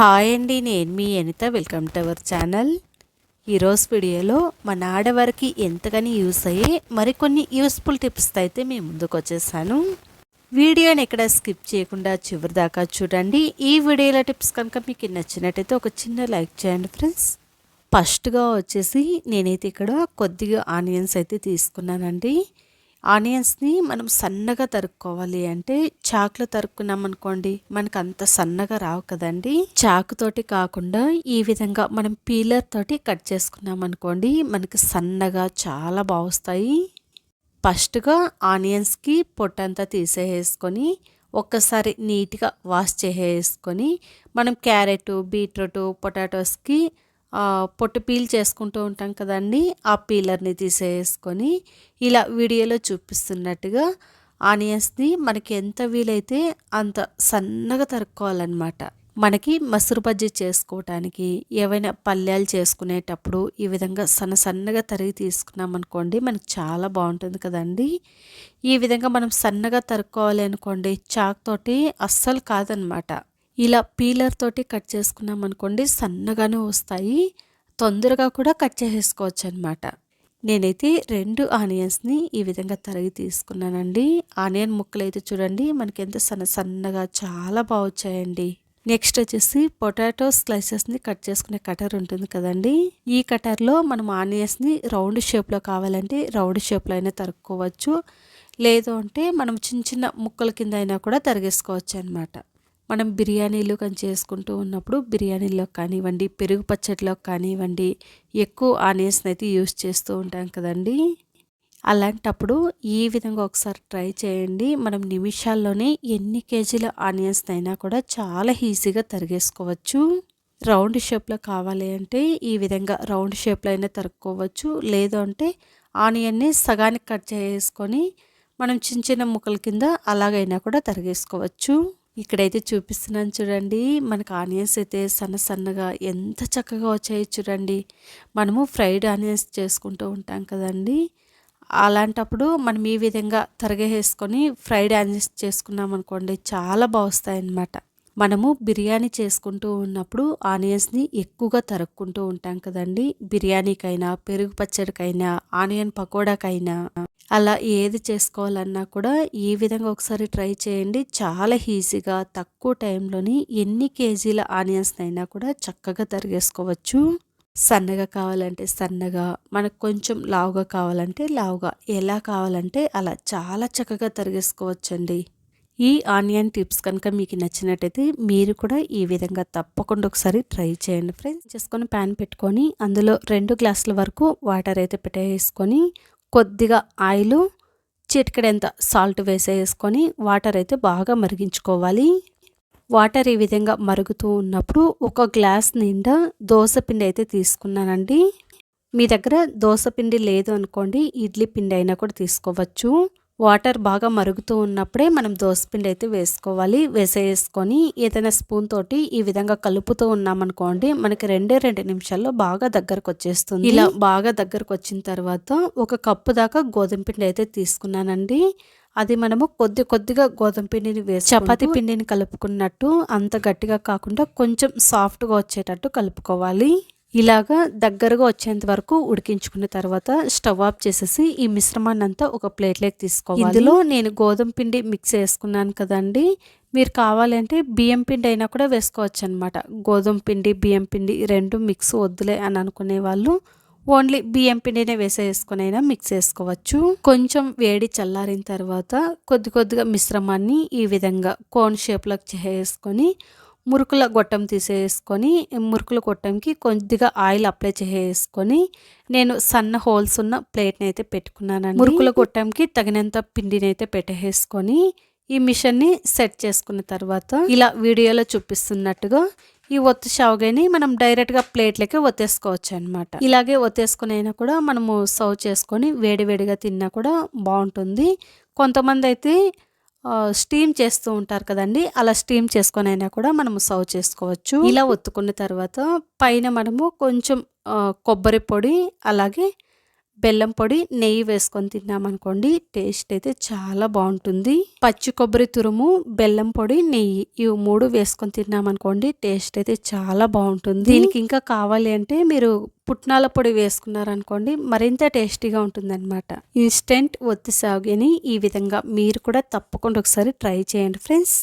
Hi అండి నేను మీ Anitha. Welcome to our channel. ఈరోజు వీడియోలో మన ఆడవారికి ఎంతగాని యూస్ అయ్యే మరికొన్ని యూస్ఫుల్ టిప్స్ అయితే మేము ముందుకు వచ్చేసాను. వీడియోని ఎక్కడ స్కిప్ చేయకుండా చివరి దాకా చూడండి. ఈ వీడియోలో టిప్స్ కనుక మీకు నచ్చినట్టయితే ఒక చిన్న లైక్ చేయండి ఫ్రెండ్స్. ఫస్ట్గా వచ్చేసి నేనైతే ఇక్కడ కొద్దిగా ఆనియన్స్ అయితే తీసుకున్నానండి. ఆనియన్స్ని మనం సన్నగా తరుక్కోవాలి. అంటే చాకులో తరుక్కున్నాం అనుకోండి మనకు అంత సన్నగా రావు కదండి. చాకుతోటి కాకుండా ఈ విధంగా మనం పీలర్ తోటి కట్ చేసుకున్నాం అనుకోండి మనకి సన్నగా చాలా బాగుస్తాయి. ఫస్ట్గా ఆనియన్స్కి పొట్టంతా తీసేసుకొని ఒక్కసారి నీట్గా వాష్ చేసేసుకొని మనం క్యారెట్ బీట్రూట్ పొటాటోస్కి పొట్టు పీల్ చేసుకుంటూ ఉంటాం కదండి ఆ పీలర్ని తీసేసుకొని ఇలా వీడియోలో చూపిస్తున్నట్టుగా ఆనియన్స్ని మనకి ఎంత వీలైతే అంత సన్నగా తరుక్కోవాలన్నమాట. మనకి మసురు బజ్జీ చేసుకోవటానికి ఏవైనా పల్లెలు చేసుకునేటప్పుడు ఈ విధంగా సన్న సన్నగా తరిగి తీసుకున్నాం అనుకోండి మనకి చాలా బాగుంటుంది కదండి. ఈ విధంగా మనం సన్నగా తరుక్కోవాలి అనుకోండి చాక్ తోటి అస్సలు కాదనమాట ఇలా పీలర్ తోటి కట్ చేసుకున్నాం అనుకోండి సన్నగానే వస్తాయి. తొందరగా కూడా కట్ చేసేసుకోవచ్చు అనమాట నేనైతే రెండు ఆనియన్స్ని ఈ విధంగా తరిగి తీసుకున్నానండి. ఆనియన్ ముక్కలు అయితే చూడండి మనకి ఎంత సన్న సన్నగా చాలా బాగా వచ్చాయండి. నెక్స్ట్ వచ్చేసి పొటాటో స్లైసెస్ని కట్ చేసుకునే కటర్ ఉంటుంది కదండి. ఈ కటర్లో మనం ఆనియన్స్ని రౌండ్ షేప్లో కావాలంటే రౌండ్ షేప్లో అయినా తరుక్కోవచ్చు. లేదు అంటే మనం చిన్న చిన్న ముక్కల కింద అయినా కూడా తరిగేసుకోవచ్చు అనమాట మనం బిర్యానీలు కానీ చేసుకుంటూ ఉన్నప్పుడు బిర్యానీలో కానివ్వండి పెరుగు పచ్చడిలో కానివ్వండి ఎక్కువ ఆనియన్స్ని అయితే యూస్ చేస్తూ ఉంటాం కదండి. అలాంటప్పుడు ఈ విధంగా ఒకసారి ట్రై చేయండి. మనం నిమిషాల్లోనే ఎన్ని కేజీల ఆనియన్స్ అయినా కూడా చాలా ఈజీగా తరిగేసుకోవచ్చు. రౌండ్ షేప్లో కావాలి అంటే ఈ విధంగా రౌండ్ షేప్లో అయినా తరుక్కోవచ్చు. లేదు అంటే ఆనియన్ని సగానికి కట్ చేసుకొని మనం చిన్న చిన్న ముక్కల కింద అలాగైనా కూడా తరిగేసుకోవచ్చు. ఇక్కడైతే చూపిస్తున్నాను చూడండి. మనకు ఆనియన్స్ అయితే సన్న సన్నగా ఎంత చక్కగా వచ్చాయి చూడండి. మనము ఫ్రైడ్ ఆనియన్స్ చేసుకుంటూ ఉంటాం కదండి. అలాంటప్పుడు మనం ఈ విధంగా తరగేసుకొని ఫ్రైడ్ ఆనియన్స్ చేసుకున్నాం అనుకోండి చాలా బాగుస్తాయి అన్నమాట మనము బిర్యానీ చేసుకుంటూ ఉన్నప్పుడు ఆనియన్స్ని ఎక్కువగా తరుక్కుంటూ ఉంటాం కదండి. బిర్యానీకైనా పెరుగు పచ్చడికైనా ఆనియన్ పకోడాకైనా అలా ఏది చేసుకోవాలన్నా కూడా ఈ విధంగా ఒకసారి ట్రై చేయండి. చాలా ఈజీగా తక్కువ టైంలోని ఎన్ని కేజీల ఆనియన్స్ అయినా కూడా చక్కగా తరిగేసుకోవచ్చు. సన్నగా కావాలంటే సన్నగా మనకు కొంచెం లావుగా కావాలంటే లావుగా ఎలా కావాలంటే అలా చాలా చక్కగా తరిగేసుకోవచ్చండి. ఈ ఆనియన్ టిప్స్ కనుక మీకు నచ్చినట్టయితే మీరు కూడా ఈ విధంగా తప్పకుండా ఒకసారి ట్రై చేయండి ఫ్రెండ్స్. చేసుకొని ప్యాన్ పెట్టుకొని అందులో రెండు గ్లాసుల వరకు వాటర్ అయితే పెట్టేసుకొని కొద్దిగా ఆయిల్ చిటికడంత సాల్ట్ వేసేసుకొని వాటర్ అయితే బాగా మరిగించుకోవాలి. వాటర్ ఈ విధంగా మరుగుతూ ఉన్నప్పుడు ఒక గ్లాస్ నిండా దోశపిండి అయితే తీసుకున్నానండి. మీ దగ్గర దోసపిండి లేదు అనుకోండి ఇడ్లీ పిండి అయినా కూడా తీసుకోవచ్చు. వాటర్ బాగా మరుగుతూ ఉన్నప్పుడే మనం దోసపిండి అయితే వేసుకోవాలి. వేసేసుకొని ఏదైనా స్పూన్ తోటి ఈ విధంగా కలుపుతూ ఉన్నామనుకోండి మనకి రెండే రెండు నిమిషాల్లో బాగా దగ్గరకు వచ్చేస్తుంది ఇలా బాగా దగ్గరకు వచ్చిన తర్వాత ఒక కప్పు దాకా గోధుమ పిండి అయితే తీసుకున్నానండి. అది మనము కొద్ది కొద్దిగా గోధుమ పిండిని వేసి చపాతి పిండిని కలుపుకున్నట్టు అంత గట్టిగా కాకుండా కొంచెం సాఫ్ట్గా వచ్చేటట్టు కలుపుకోవాలి. ఇలాగా దగ్గరగా వచ్చేంత వరకు ఉడికించుకున్న తర్వాత స్టవ్ ఆఫ్ చేసేసి ఈ మిశ్రమాన్ని అంతా ఒక ప్లేట్లోకి తీసుకోవాలి. ఇందులో నేను గోధుమ పిండి మిక్స్ చేసుకున్నాను కదండి. మీరు కావాలంటే బియ్యం పిండి అయినా కూడా వేసుకోవచ్చు అనమాట గోధుమ పిండి బియ్యం పిండి రెండు మిక్స్ వద్దులే అని అనుకునే వాళ్ళు ఓన్లీ బియ్యం పిండినే వేసేసుకుని అయినా మిక్స్ చేసుకోవచ్చు. కొంచెం వేడి చల్లారిన తర్వాత కొద్ది కొద్దిగా మిశ్రమాన్ని ఈ విధంగా కోన్ షేప్లోకి చేసుకొని మురుకుల గొట్టం తీసేసుకొని మురుకుల గొట్టంకి కొద్దిగా ఆయిల్ అప్లై చేసుకొని నేను సన్న హోల్స్ ఉన్న ప్లేట్ని అయితే పెట్టుకున్నాను మురుకుల గొట్టంకి తగినంత పిండిని అయితే పెట్టేసుకొని ఈ మిషన్ని సెట్ చేసుకున్న తర్వాత ఇలా వీడియోలో చూపిస్తున్నట్టుగా ఈ ఒత్తు షావుగాని మనం డైరెక్ట్గా ప్లేట్లకి ఒత్తేసుకోవచ్చు అనమాట ఇలాగే ఒత్తేసుకునైనా కూడా మనము సర్వ్ చేసుకొని వేడివేడిగా తిన్నా కూడా బాగుంటుంది. కొంతమంది అయితే స్టీమ్ చేస్తూ ఉంటారు కదండి. అలా స్టీమ్ చేసుకొని అయినా కూడా మనము సర్వ్ చేసుకోవచ్చు. ఇలా ఒత్తుకున్న తర్వాత పైన మనము కొంచెం కొబ్బరి పొడి అలాగే బెల్లం పొడి నెయ్యి వేసుకొని తిన్నామనుకోండి టేస్ట్ అయితే చాలా బాగుంటుంది. పచ్చి కొబ్బరి తురుము బెల్లం పొడి నెయ్యి ఇవి మూడు వేసుకొని తిన్నామనుకోండి టేస్ట్ అయితే చాలా బాగుంటుంది. దీనికి ఇంకా కావాలి అంటే మీరు పుట్నాల పొడి వేసుకున్నారనుకోండి మరింత టేస్టీగా ఉంటుందన్నమాట. ఇన్స్టెంట్ ఒత్తి సాగిని ఈ విధంగా మీరు కూడా తప్పకుండా ఒకసారి ట్రై చేయండి ఫ్రెండ్స్.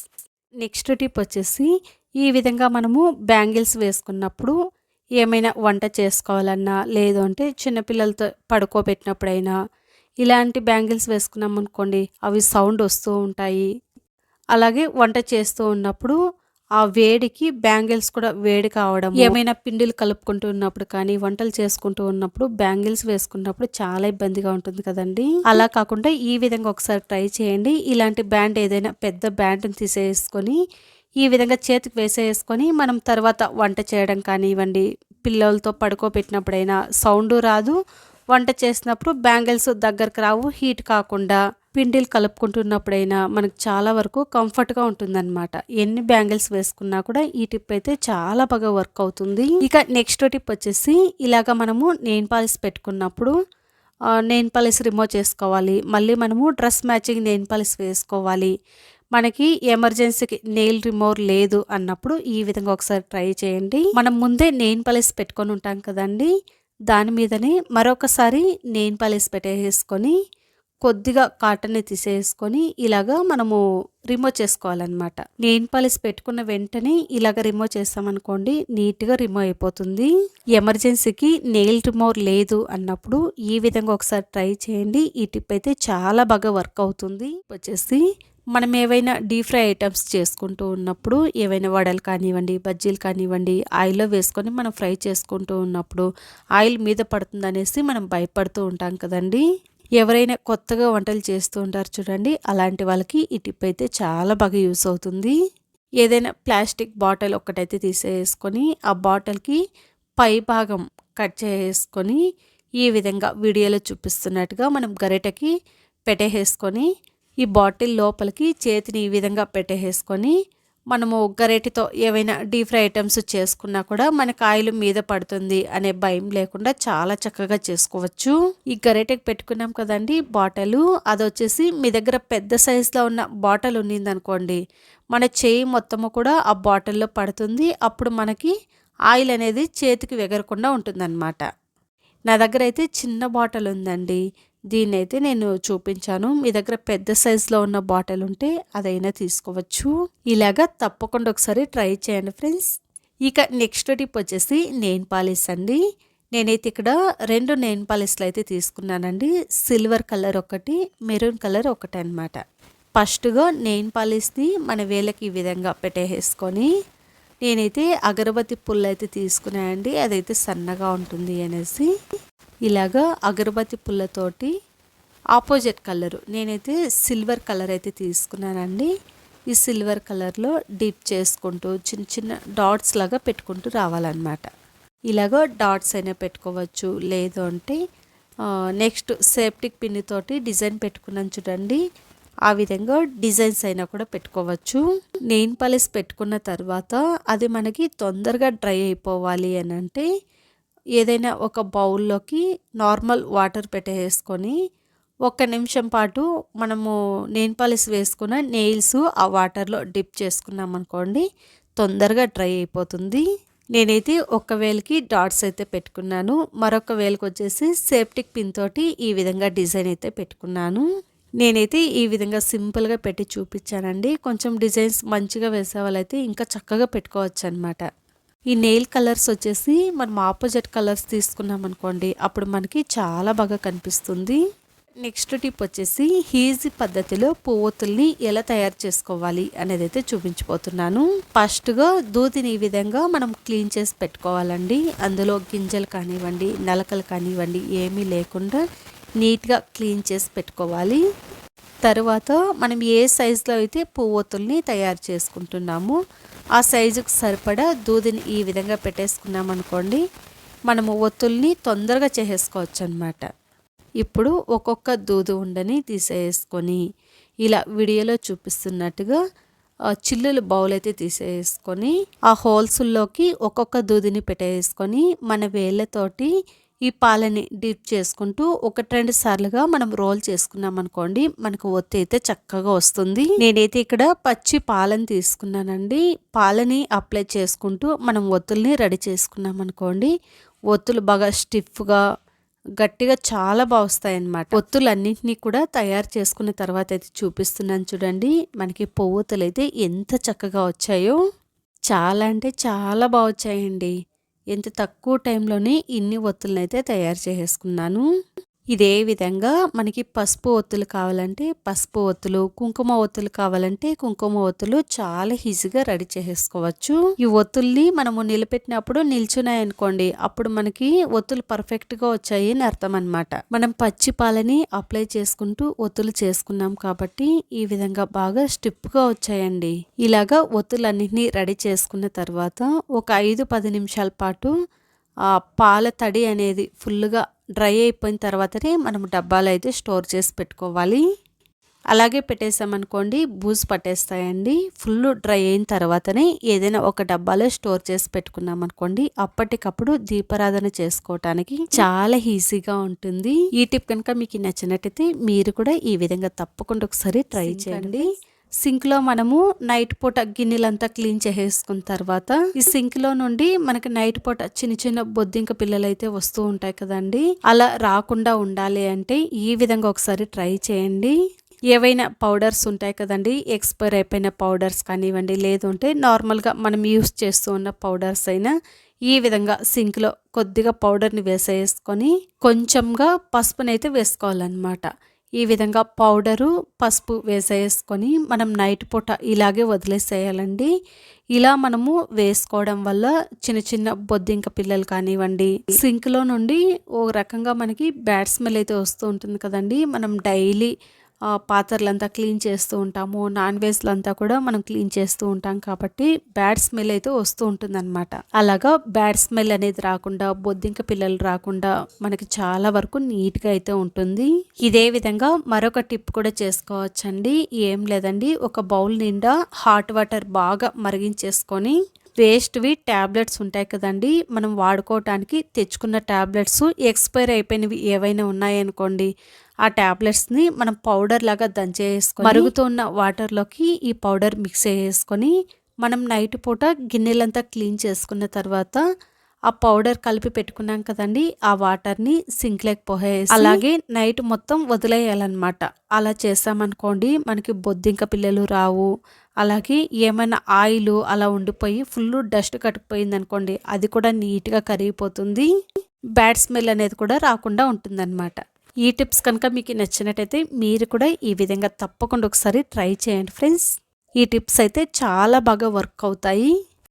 నెక్స్ట్ టిప్ వచ్చేసి ఈ విధంగా మనము బ్యాంగిల్స్ వేసుకున్నప్పుడు ఏమైనా వంట చేసుకోవాలన్నా లేదు అంటే చిన్నపిల్లలతో పడుకోబెట్టినప్పుడైనా ఇలాంటి బ్యాంగిల్స్ వేసుకున్నాం అనుకోండి అవి సౌండ్ వస్తూ ఉంటాయి. అలాగే వంట చేస్తూ ఉన్నప్పుడు ఆ వేడికి బ్యాంగిల్స్ కూడా వేడి కావడం ఏమైనా పిండిలు కలుపుకుంటూ ఉన్నప్పుడు కానీ వంటలు చేసుకుంటూ ఉన్నప్పుడు బ్యాంగిల్స్ వేసుకున్నప్పుడు చాలా ఇబ్బందిగా ఉంటుంది కదండి. అలా కాకుండా ఈ విధంగా ఒకసారి ట్రై చేయండి. ఇలాంటి బ్యాండ్ ఏదైనా పెద్ద బ్యాండ్ని తీసేసుకొని ఈ విధంగా చేతికి వేసేసుకొని మనం తర్వాత వంట చేయడం కానివ్వండి పిల్లలతో పడుకోబెట్టినప్పుడైనా సౌండ్ రాదు. వంట చేసినప్పుడు బ్యాంగిల్స్ దగ్గరకు రావు హీట్ కాకుండా పిండిలు కలుపుకుంటున్నప్పుడైనా మనకు చాలా వరకు కంఫర్ట్గా ఉంటుందన్నమాట. ఎన్ని బ్యాంగిల్స్ వేసుకున్నా కూడా ఈ టిప్ అయితే చాలా బాగా వర్క్ అవుతుంది. ఇక నెక్స్ట్ టిప్ వచ్చేసి ఇలాగ మనము నెయిన్ పాలిస్ పెట్టుకున్నప్పుడు నెయిన్ పాలిస్ రిమూవ్ చేసుకోవాలి. మళ్ళీ మనము డ్రెస్ మ్యాచింగ్ నెయిన్ పాలిస్ వేసుకోవాలి. మనకి ఎమర్జెన్సీకి నెయిల్ రిమోర్ లేదు అన్నప్పుడు ఈ విధంగా ఒకసారి ట్రై చేయండి. మనం ముందే నెయిన్ పాలిస్ పెట్టుకొని ఉంటాం కదండి. దాని మీదనే మరొకసారి నెయిన్ పాలిస్ పెట్టేసుకొని కొద్దిగా కాటన్ని తీసేసుకొని ఇలాగా మనము రిమూవ్ చేసుకోవాలన్నమాట. నెయిన్ పాలిస్ పెట్టుకున్న వెంటనే ఇలాగ రిమూవ్ చేస్తామనుకోండి నీట్గా రిమూవ్ అయిపోతుంది. ఎమర్జెన్సీకి నెయిల్ రిమూవర్ లేదు అన్నప్పుడు ఈ విధంగా ఒకసారి ట్రై చేయండి. ఈ టిప్ అయితే చాలా బాగా వర్క్ అవుతుంది. వచ్చేసి మనం ఏవైనా డీప్ ఫ్రై ఐటమ్స్ చేసుకుంటూ ఉన్నప్పుడు ఏవైనా వడలు కానివ్వండి బజ్జీలు కానివ్వండి ఆయిల్లో వేసుకొని మనం ఫ్రై చేసుకుంటూ ఉన్నప్పుడు ఆయిల్ మీద పడుతుందనేసి మనం భయపడుతూ ఉంటాం కదండి. ఎవరైనా కొత్తగా వంటలు చేస్తూ ఉంటారు చూడండి అలాంటి వాళ్ళకి ఈ టిప్ అయితే చాలా బాగా యూస్ అవుతుంది. ఏదైనా ప్లాస్టిక్ బాటిల్ ఒక్కటైతే తీసేసుకొని ఆ బాటిల్కి పై భాగం కట్ చేసుకొని ఈ విధంగా వీడియోలో చూపిస్తున్నట్టుగా మనం గరిటకి పెట్టేసుకొని ఈ బాటిల్ లోపలికి చేతిని ఈ విధంగా పెట్టేసుకొని మనము గరేటితో ఏవైనా డీప్ ఫ్రై ఐటమ్స్ చేసుకున్నా కూడా మనకు ఆయిల్ మీద పడుతుంది అనే భయం లేకుండా చాలా చక్కగా చేసుకోవచ్చు. ఈ గరేటకి పెట్టుకున్నాం కదండి బాటలు. అది వచ్చేసి మీ దగ్గర పెద్ద సైజులో ఉన్న బాటిల్ ఉన్నింది అనుకోండి మన చేయి మొత్తము కూడా ఆ బాటిల్లో పడుతుంది. అప్పుడు మనకి ఆయిల్ అనేది చేతికి వెగరకుండా ఉంటుందన్నమాట. నా దగ్గర అయితే చిన్న బాటిల్ ఉందండి. దీన్ని అయితే నేను చూపించాను. మీ దగ్గర పెద్ద సైజులో ఉన్న బాటిల్ ఉంటే అదైనా తీసుకోవచ్చు. ఇలాగా తప్పకుండా ఒకసారి ట్రై చేయండి ఫ్రెండ్స్. ఇక నెక్స్ట్ టిప్ వచ్చేసి నెయిన్ పాలిస్ అండి. నేనైతే ఇక్కడ రెండు నెయిన్ పాలిస్లు అయితే తీసుకున్నానండి. సిల్వర్ కలర్ ఒకటి మెరూన్ కలర్ ఒకటి అనమాట ఫస్ట్గా నెయిన్ పాలిస్ని మన వేలకి ఈ విధంగా పెట్టేసుకొని నేనైతే అగరబత్తి పుల్ల అయితే తీసుకున్నానండి. అదైతే సన్నగా ఉంటుంది అనేసి. ఇలాగా అగరబత్తి పుల్లతోటి ఆపోజిట్ కలరు. నేనైతే సిల్వర్ కలర్ అయితే తీసుకున్నానండి. ఈ సిల్వర్ కలర్లో డిప్ చేసుకుంటూ చిన్న చిన్న డాట్స్ లాగా పెట్టుకుంటూ రావాలన్నమాట. ఇలాగ డాట్స్ అయినా పెట్టుకోవచ్చు. లేదు అంటే నెక్స్ట్ సేఫ్టిక్ పిన్నితోటి డిజైన్ పెట్టుకున్నాను చూడండి. ఆ విధంగా డిజైన్స్ అయినా కూడా పెట్టుకోవచ్చు. నెయిన్ పాలిస్ పెట్టుకున్న తర్వాత అది మనకి తొందరగా డ్రై అయిపోవాలి అని అంటే ఏదైనా ఒక బౌల్లోకి నార్మల్ వాటర్ పెట్టేసుకొని ఒక్క నిమిషం పాటు మనము నెయిన్ పాలిస్ వేసుకున్న నెయిల్స్ ఆ వాటర్లో డిప్ చేసుకున్నాం అనుకోండి తొందరగా డ్రై అయిపోతుంది. నేనైతే ఒక వేలకి డాట్స్ అయితే పెట్టుకున్నాను. మరొక వేలకు వచ్చేసి సేఫ్టిక్ పిన్ తోటి ఈ విధంగా డిజైన్ అయితే పెట్టుకున్నాను. నేనైతే ఈ విధంగా సింపుల్గా పెట్టి చూపించానండి. కొంచెం డిజైన్స్ మంచిగా వేసే వాళ్ళైతే ఇంకా చక్కగా పెట్టుకోవచ్చు అనమాట ఈ నెయిల్ కలర్స్ వచ్చేసి మనం ఆపోజిట్ కలర్స్ తీసుకున్నాం అనుకోండి అప్పుడు మనకి చాలా బాగా కనిపిస్తుంది. నెక్స్ట్ టిప్ వచ్చేసి ఈజీ పద్ధతిలో పువ్వొత్తుల్ని ఎలా తయారు చేసుకోవాలి అనేది అయితే చూపించిపోతున్నాను ఫస్ట్గా దూదిని ఈ విధంగా మనం క్లీన్ చేసి పెట్టుకోవాలండి. అందులో గింజలు కానివ్వండి నలకలు కానివ్వండి ఏమీ లేకుండా నీట్గా క్లీన్ చేసి పెట్టుకోవాలి. తర్వాత మనం ఏ సైజులో అయితే పువ్వొత్తుల్ని తయారు చేసుకుంటున్నామో ఆ సైజుకు సరిపడా దూదిని ఈ విధంగా పెట్టేసుకున్నాం అనుకోండి మనము ఒత్తుల్ని తొందరగా చేసేసుకోవచ్చు అనమాట ఇప్పుడు ఒక్కొక్క దూదు ఉండని తీసేసుకొని ఇలా వీడియోలో చూపిస్తున్నట్టుగా చిల్లులు బౌల్ అయితే తీసేసుకొని ఆ హోల్స్లోకి ఒక్కొక్క దూదిని పెట్టేసుకొని మన వేళ్ళతోటి ఈ పాలని డిప్ చేసుకుంటూ ఒకటి రెండు సార్లుగా మనం రోల్ చేసుకున్నాం అనుకోండి మనకు ఒత్తి అయితే చక్కగా వస్తుంది. నేనైతే ఇక్కడ పచ్చి పాలను తీసుకున్నానండి. పాలని అప్లై చేసుకుంటూ మనం ఒత్తుల్ని రెడీ చేసుకున్నాం అనుకోండి ఒత్తులు బాగా స్టిఫ్గా గట్టిగా చాలా బాగా వస్తాయి అన్నమాట కూడా తయారు చేసుకున్న తర్వాత అయితే చూపిస్తున్నాను చూడండి మనకి పొవ్వొత్తులు అయితే ఎంత చక్కగా వచ్చాయో. చాలా అంటే చాలా బాగా వచ్చాయండి. ఎంత తక్కువ టైంలోనే ఇన్ని ఒత్తులను అయితే తయారు చేసేసుకున్నాను. ఇదే విధంగా మనకి పసుపు ఒత్తులు కావాలంటే పసుపు ఒత్తులు కుంకుమ ఒత్తులు కావాలంటే కుంకుమ ఒత్తులు చాలా ఈజీగా రెడీ చేసుకోవచ్చు ఈ ఒత్తుల్ని మనము నిలబెట్టినప్పుడు నిల్చున్నాయి అనుకోండి అప్పుడు మనకి ఒత్తులు పర్ఫెక్ట్గా వచ్చాయి అని అర్థం అనమాట మనం పచ్చి పాలని అప్లై చేసుకుంటూ ఒత్తులు చేసుకున్నాం కాబట్టి ఈ విధంగా బాగా స్టిప్గా వచ్చాయండి. ఇలాగా ఒత్తులన్నింటినీ రెడీ చేసుకున్న తర్వాత ఒక ఐదు పది నిమిషాల పాటు ఆ పాల తడి అనేది ఫుల్గా డ్రై అయిపోయిన తర్వాతనే మనం డబ్బాలు అయితే స్టోర్ చేసి పెట్టుకోవాలి. అలాగే పెట్టేసామనుకోండి బూజు పట్టేస్తాయండి. ఫుల్ డ్రై అయిన తర్వాతనే ఏదైనా ఒక డబ్బాలో స్టోర్ చేసి పెట్టుకున్నాం అనుకోండి అప్పటికప్పుడు దీపారాధన చేసుకోవటానికి చాలా ఈజీగా ఉంటుంది. ఈ టిప్ కనుక మీకు నచ్చినట్టయితే మీరు కూడా ఈ విధంగా తప్పకుండా ఒకసారి ట్రై చేయండి. సింక్లో మనము నైట్ పూట గిన్నెలంతా క్లీన్ చేసేసుకున్న తర్వాత ఈ సింక్లో నుండి మనకి నైట్ పూట చిన్న చిన్న బొద్దింక పిల్లలు అయితే వస్తూ ఉంటాయి కదండి. అలా రాకుండా ఉండాలి అంటే ఈ విధంగా ఒకసారి ట్రై చేయండి. ఏవైనా పౌడర్స్ ఉంటాయి కదండి ఎక్స్పైర్ అయిపోయిన పౌడర్స్ కానివ్వండి లేదంటే నార్మల్గా మనం యూస్ చేస్తూ ఉన్న పౌడర్స్ అయినా ఈ విధంగా సింక్లో కొద్దిగా పౌడర్ని వేసేసుకొని కొంచెంగా పసుపునైతే వేసుకోవాలన్నమాట. ఈ విధంగా పౌడరు పసుపు వేసేసుకొని మనం నైట్ పూట ఇలాగే వదిలేసేయాలండి. ఇలా మనము వేసుకోవడం వల్ల చిన్న చిన్న బొద్దింక పిల్లలు కానివ్వండి సింక్లో నుండి ఓ రకంగా మనకి బ్యాడ్ స్మెల్ అయితే వస్తూ ఉంటుంది కదండి. మనం డైలీ పాత్రలంతా క్లీన్ చేస్తూ ఉంటాము. నాన్ వెజ్లంతా కూడా మనం క్లీన్ చేస్తూ ఉంటాం కాబట్టి బ్యాడ్ స్మెల్ అయితే వస్తూ ఉంటుందన్నమాట. అలాగా బ్యాడ్ స్మెల్ అనేది రాకుండా బొద్దింక పిల్లలు రాకుండా మనకి చాలా వరకు నీట్గా అయితే ఉంటుంది. ఇదే విధంగా మరొక టిప్ కూడా చేసుకోవచ్చండి. ఏం లేదండి ఒక బౌల్ నిండా హాట్ వాటర్ బాగా మరిగించేసుకొని వేస్ట్వి ట్యాబ్లెట్స్ ఉంటాయి కదండి మనం వాడుకోవటానికి తెచ్చుకున్న ట్యాబ్లెట్స్ ఎక్స్పైర్ అయిపోయినవి ఏవైనా ఉన్నాయనుకోండి ఆ ట్యాబ్లెట్స్ని మనం పౌడర్ లాగా దంచేసుకొని మరుగుతున్న వాటర్లోకి ఈ పౌడర్ మిక్స్ చేసుకొని మనం నైట్ పూట గిన్నెలంతా క్లీన్ చేసుకున్న తర్వాత ఆ పౌడర్ కలిపి పెట్టుకున్నాం కదండి ఆ వాటర్ని సింక్ లేక పోసేసి అలాగే నైట్ మొత్తం వదిలేయాలన్నమాట. అలా చేసామనుకోండి మనకి బొద్దింక పిల్లలు రావు అలాగే ఏమైనా ఆయిల్ అలా ఉండిపోయి ఫుల్ డస్ట్ కట్టుకుపోయింది అనుకోండి అది కూడా నీట్గా కరిగిపోతుంది బ్యాడ్ స్మెల్ అనేది కూడా రాకుండా ఉంటుందన్నమాట. ఈ టిప్స్ కనుక మీకు నచ్చినట్టయితే మీరు కూడా ఈ విధంగా తప్పకుండా ఒకసారి ట్రై చేయండి ఫ్రెండ్స్. ఈ టిప్స్ అయితే చాలా బాగా వర్క్ అవుతాయి.